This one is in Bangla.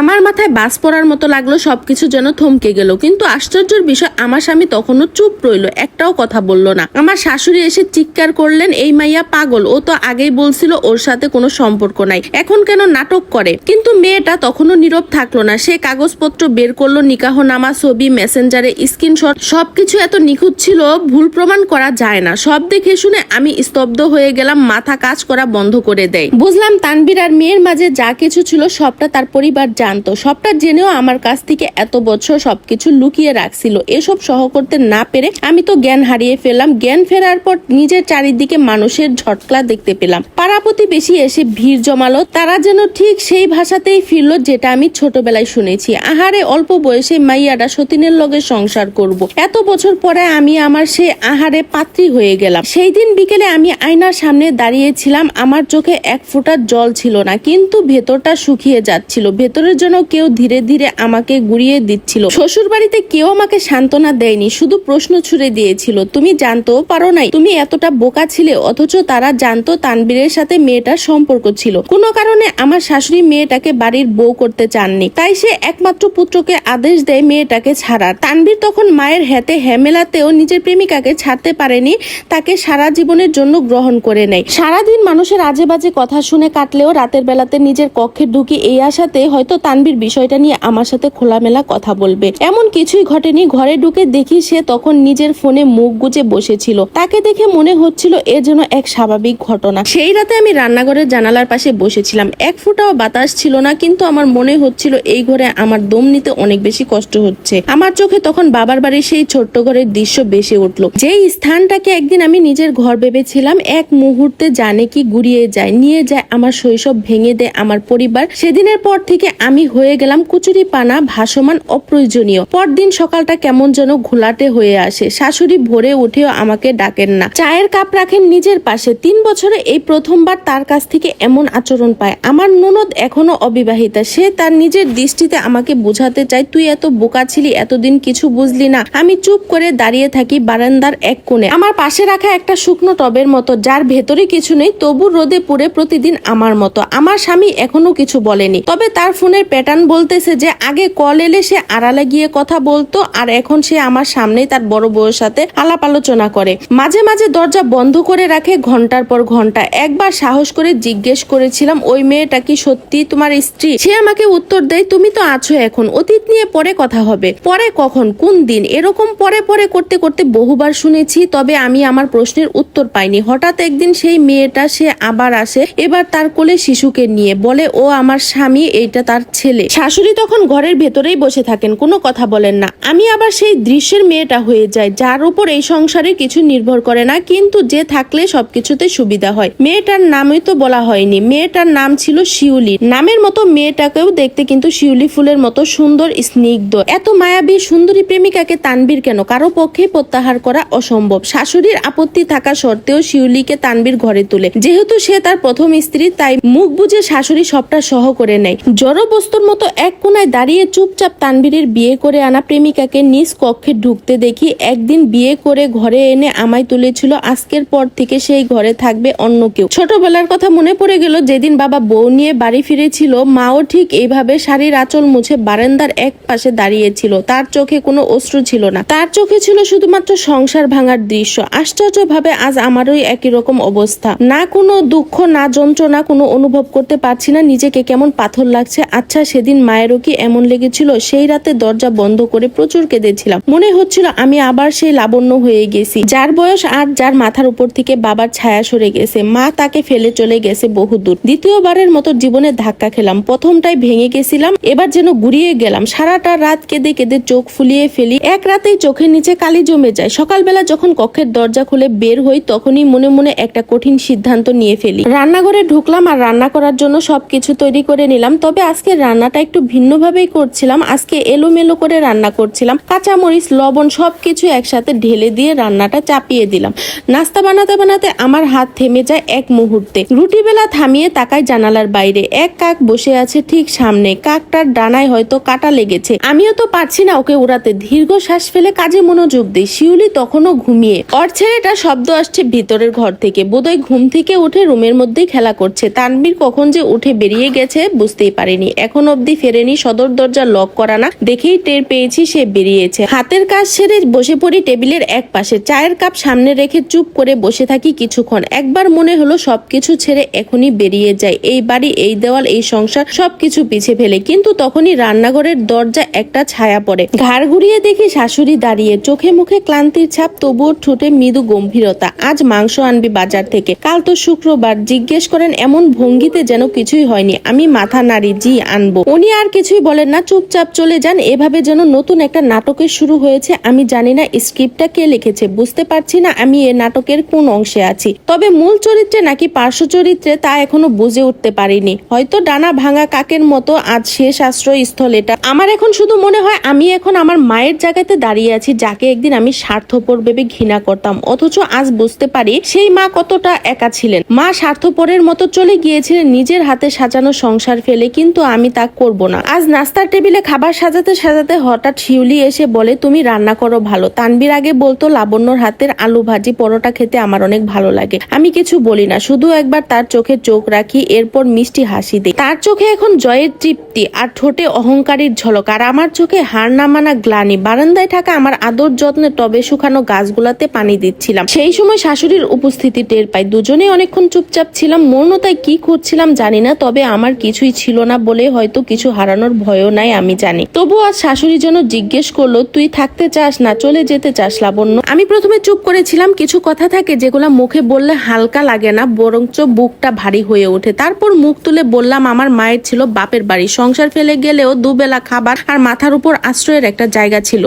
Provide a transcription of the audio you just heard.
আমার মাথায় বাস পড়ার মতো লাগল, সবকিছু যেন থমকে গেল। কিন্তু আশ্চর্যের বিষয়, আমার স্বামী তখনও চুপ রইল, একটাও কথা বলল না। আমার শাশুড়ি এসে চিৎকার করলেন, এই মাইয়া পাগল, ও তো আগেই বলছিল ওর সাথে কোনো সম্পর্ক নাই, এখন কেন নাটক করে? কিন্তু মেয়েটা তখনও নীরব থাকল না, সে কাগজপত্র বের করল, নিকাহ নামা ছবি, মেসেঞ্জারে স্ক্রিনশট, সবকিছু এত নিখুঁত ছিল, ভুল প্রমাণ করা যায় না। সব দেখে শুনে আমি স্তব্ধ হয়ে গেলাম, মাথা কাজ করা বন্ধ করে দেয়। বুঝলাম তানবীর আর মেয়ের মাঝে যা কিছু ছিল, সবটা তার পরিবার জানতো। সবটা জেনেও আমার কাছ থেকে এত বছর সবকিছু লুকিয়ে রাখছিল। এসব সহ করতে না পেরে আমি তো জ্ঞান হারিয়ে ফেললাম। জ্ঞান ফেরার পর নিজের চারিদিকে মানুষের ঝটকলা দেখতে পেলাম। পাড়াপতি বেশি এসে ভিড় জমালো। তারা যেন ঠিক সেই ভাষাতেই ফিরল যেটা আমি ছোটবেলায় শুনেছি। আহারে অল্প বয়সে মাইয়াটা সতীনের লগে সংসার করব। এত বছর পরে আমি আমার সে আহারে পাত্রী হয়ে গেলাম। সেই দিন বিকেলে আমি আয়নার সামনে দাঁড়িয়েছিলাম। আমার চোখে এক ফোঁটা জল ছিল না, কিন্তু ভেতরটা শুকিয়ে যাচ্ছিল। ভেতরের জন্য কেউ ধীরে ধীরে আমাকে গুড়িয়ে দিচ্ছিল। শ্বশুর বাড়িতে কেউ আমাকে সান্ত্বনা দেয়নি, শুধু প্রশ্ন ছুড়ে দিয়েছিল, তুমি জানতেও পারো নাই, তুমি এতটা বোকা ছিলে, অথচ তারা জানতো তানবীরের সাথে মেয়েটার সম্পর্ক ছিল। কোনো কারণে আমার শাশুড়ি মেয়েটাকে বাড়ির বউ করতে চাননি, তাই সে একমাত্র পুত্রকে আদেশ দেয় মেয়েটাকে ছাড়ার। তানবীর তখন মায়ের হাতে হেমেলাতেও নিজের প্রেমিকাকে ছাড়তে পারেনি, তাকে সারা জীবনের জন্য গ্রহণ করে নেয়। সারাদিন মানুষের আজে বাজে কথা শুনে কাটলেও রাতের বেলাতে নিজের কক্ষে ঢুকি এই আশাতে হয়তো তানবীর বিষয়টা নিয়ে আমার সাথে খোলামেলা কথা বলবে। এমন কিছুই ঘটেনি। ঘরে ঢুকে দেখি সে তখন নিজের ফোনে মুখ গুজে বসেছিল। তাকে দেখে মনে হচ্ছিল এ যেন এক স্বাভাবিক ঘটনা। সেই রাতে আমি রান্নাঘরের জানালার পাশে বসেছিলাম। এক ফুটাও বাতাস ছিল না, কিন্তু আমার মনে হচ্ছিল এই ঘরে আমার দম নিতে অনেক বেশি কষ্ট হচ্ছে। আমার চোখে তখন বাবার বাড়ির সেই ছোট্ট ঘরের দৃশ্য বেসে উঠল। যেই স্থানটাকে একদিন আমি নিজের ঘর ভেবেছিলাম, এক মুহূর্তে জানে কি গুড়িয়ে যায়, নিয়ে যায়, আমার শৈশব ভেঙে দেয় আমার পরিবার। সেদিনের পর থেকে আমি হয়ে গেলাম কুচুরি পানা, ভাসমান, অপ্রয়োজনীয়। পরদিন সকালটা কেমন যেন ঘোলাটে হয়ে আসে। শাশুড়ি ভোরে উঠেও আমাকে ডাকেন না। চায়ের কাপ রাখেন নিজের পাশে। তিন বছরে এই প্রথমবার তার কাছ থেকে এমন আচরণ পায়। আমার ননদ এখনও অবিবাহিতা। সে তার নিজের দৃষ্টিতে আমাকে বোঝাতে চায়, তুই এত বোকা ছিলি, এতদিন কিছু বুঝলি না। আমি চুপ করে দাঁড়িয়ে থাকি বারান্দার এক কোণে। আমার পাশে রাখা একটা শুকনো টবের মতো, যার ভেতরে কিছু নেই, তবু রোদে পুড়ে প্রতিদিন আমার মতো। আমার স্বামী এখনও কিছু বলেনি। তবে তার ফোনের প্যাটার্ন বলতেছে যে আগে কল এলে সে আড়ালে গিয়ে কথা বলতো আর এখন সে আমার সামনেই তার বড় বউয়ের সাথে আলাপ আলোচনা করে। মাঝে মাঝে দরজা বন্ধ করে রাখে ঘণ্টার পর ঘণ্টা। একবার সাহস করে জিজ্ঞেস করেছিলাম, ওই মেয়েটা কি সত্যি তোমার স্ত্রী? সে আমাকে উত্তর দেয়, তুমি তো আছো এখন, অতীত নিয়ে পরে কথা হবে। পরে কখন, কোন দিন? এরকম পরে পরে করতে করতে বহুবার শুনেছি, তবে আমি আমার প্রশ্নের উত্তর পাইনি। হঠাৎ একদিন সেই মেয়েটা সে আবার আসে, এবার তার কোলে শিশুকে নিয়ে বলে, ও আমার স্বামী, এইটা তার ছেলে। শাশুড়ি তখন ঘরের ভেতরেই বসে থাকেন, কোনো কথা বলেন না। আমি আবার সেই দৃশ্যের মেয়েটা হয়ে যায় যার উপর এই সংসারে কিছু নির্ভর করে না, কিন্তু যে থাকলে সবকিছুতে সুবিধা হয়। মেয়েটার নামই তো বলা হয়নি। মেয়েটার নাম ছিল শিউলি। নামের মতো মেয়েটাকেও দেখতে কিন্তু শিউলি ফুলের মতো সুন্দর, স্নিগ্ধ। এত মায়াবী, সুন্দরী প্রেমিকাকে তানবীর কেন? কারও পক্ষে প্রত্যাহার করা অসম্ভব। শাশুড়ির আপত্তি থাকা সত্ত্বেও শিউলিকে তানবীর ঘরে তুলে। যেহেতু সে তার প্রথম স্ত্রী, তাই মুখ বুঝে শাশুড়ি সবটা সহ করে নেয়। জড় বস্তুর মতো এক কোনায় দাঁড়িয়ে চুপচাপ তানবীরের বিয়ে করে আনা প্রেমিকাকে নিজ কক্ষে ঢুকতে দেখি একদিন বিয়ে করে ঘরে এনে আমায় তুলেছিল। আজকের পর থেকে সেই ঘরে থাকবে অন্য কেউ। ছোটবেলার কথা মনে পড়ে গেল যেদিন বাবা বউ নিয়ে বাড়ি ফিরেছিল, মাও ঠিক এইভাবে শাড়ির আঁচল মুছে বারান্দার এক পাশে দাঁড়িয়েছিল। তার চোখে কোনো অশ্রু ছিল না। তার চোখে ছিল শুধুমাত্র সংসার ভাঙার দৃশ্য। আশ্চর্যভাবে আজ আমারই একই রকম অবস্থা। না কোনো দুঃখ, না যন্ত্রণা, কোনো অনুভব করতে পারছি না। নিজেকে কেমন পাথর লাগছে আচ্ছা সেদিন মায়েরও কি এমন লেগেছিল? সেই রাতে দরজা বন্ধ করে প্রচুর কেঁদেছিলাম। মনে হচ্ছিল আমি আবার সেই লাবণ্য হয়ে গেছি। যার বয়স আট যার মাথার উপর থেকে বাবার ছায়া সরে গেছে। মা তাকে ফেলে চলে গেছে বহুদূর। দ্বিতীয়বারের মতো জীবনে ধাক্কা খেলাম। প্রথমটাই ভেঙে গেছিলাম, এবার যেন গুড়িয়ে গেলাম। সারাটা রাত কেঁদে কেঁদে চোখ ফুলিয়ে ফেলি। এক রাতেই চোখের নিচে কালি জমে যায়। সকালবেলা যখন কক্ষের দরজা খুলে বের হই, তখনই মনে মনে একটা কঠিন সিদ্ধান্ত নিয়ে ফেলি। রান্নাঘরে ঢুকলাম আর রান্না করার জন্য সবকিছু তৈরি করে নিলাম। তবে আজকে রান্নাটা একটু ভিন্নভাবেই করছিলাম। আজকে এলোমেলো করে রান্না করছিলাম। কাঁচামরিচ, লবণ সবকিছু একসাথে ঢেলে দিয়ে রান্নাটা চাপিয়ে দিলাম। নাস্তা বানাতে বানাতে আমার হাত থেমে যায় এক মুহূর্তে। রুটি বেলা থামিয়ে তাকায় জানালার বাইরে। এক কাক বসে আছে ঠিক সামনে। কাকটার ডানায় হয়তো কাটা লেগেছে। আমিও তো পারছি না ওকে উড়াতে। দীর্ঘ শ্বাস ফেলে কাজে মনোযোগ দিই। শিউলি তখনও ঘুমিয়ে। ওর ছেলেটা শব্দ আসছে ভিতরের ঘর থেকে। বোধহয় ঘুম থেকে উঠে রুমের মধ্যেই খেলা করছে। তানবীর কখন যে উঠে বেরিয়ে গেছে বুঝতেই পারিনি। এখন অবধি ফেরেনি, সদর দরজা লক করা না, দেখেই টের পেয়েছি সে বেরিয়েছে। হাতের কাজ সেরে বসে পড়ি টেবিলের এক পাশে চায়ের কাপ সামনে রেখে চুপ করে বসে থাকি কিছুক্ষণ। একবার মনে হলো সবকিছু ছেড়ে এখনই বেরিয়ে যায় এই বাড়ি, এই দেওয়াল, এই সংসার, সবকিছু পিছে ফেলে। কিন্তু তখনই রান্নাঘরের দরজা একটা ছায়া পড়ে। ঘাড় ঘুরিয়ে দেখি শাশুড়ি দাঁড়িয়ে। চোখে মুখে ক্লান্তির ছাপ, তবুও ঠোঁটে মৃদু গম্ভীরতা। আজ মাংস আনবি বাজার থেকে। কাল তো শুক্রবার। জিজ্ঞেস করেন, এমন ভঙ্গিতে যেন কিছুই হয়নি? আমি মাথা নাড়ি, জি আনব। উনি আর কিছুই বলেন না, চুপচাপ চলে যান। এভাবে যেন নতুন একটা নাটকের শুরু হয়েছে, আমি জানি না স্ক্রিপ্টটা কে লিখেছে, বুঝতে পারছি না আমি এ নাটকের কোন অংশে আছি। তবে মূল চরিত্রে নাকি পার্শ্ব চরিত্রে তা এখনও বুঝে উঠতে পারিনি। হয়তো ডানা ভাঙা কাকের মতো আজ শেষ আশ্রয় স্থল এটা আমার এখন শুধু মনে হয়, আমি এখন আমার মায়ের জায়গাতে দাঁড়িয়ে আছি, যাকে একদিন আমি স্বার্থপর ভেবে ঘৃণা করতাম। অথচ আজ বুঝতে পারি, সেই মা কতটা একা ছিলেন। মা স্বার্থপরের মতো চলে গিয়েছিলেন, নিজের হাতে সাজানো সংসার ফেলে, কিন্তু আমি তা করব না। আজ নাস্তার টেবিলে খাবার সাজাতে সাজাতে হঠাৎ শিউলি এসে বলে, তুমি রান্না করো ভালো। তানবির আগে বলতো, লাবণ্যর হাতের আলু ভাজি পরোটা খেতে আমার অনেক ভালো লাগে। আমি কিছু বলি না, শুধু একবার তার চোখে চোখ রাখি, এরপর মিষ্টি হাসি দিই। তার চোখে এখন জয়ের তৃপ্তি আর ঠোঁটে অহংকারীর ঝলক, আর আমার চোখে হার না মানা গ্লানি। বারান্দায় থাকা আমার আদর যত্নে টবে শুকানো গাছগুলাতে পানি দিচ্ছিলাম। সেই সময় শাশুড়ির উপস্থিতি টের পাই। দুজনেই অনেকক্ষণ চুপচাপ ছিলাম মৌনতায় কি করছিলাম জানি না, তবে আমার কিছুই ছিল না বলে হয়তো কিছু হারানোর ভয়ও নাই, আমি জানি। তবু আজ শাশুড়ি যেন জিজ্ঞেস করল, তুই থাকতে চাস না, চলে যেতে চাস, লাবণ্য? আমি প্রথমে চুপ করেছিলাম, কিছু কথা থাকে যেগুলো মুখে বললে হালকা লাগে না, বরঞ্চ বুকটা ভারী হয়ে ওঠে। তারপর মুখ তুলে বললাম, আমার মায়ের ছিল বাপের বাড়ি, সংসার ফেলে গেলেও দুবেলা খাবার আর মাথার উপর আশ্রয়ের একটা জায়গা ছিল।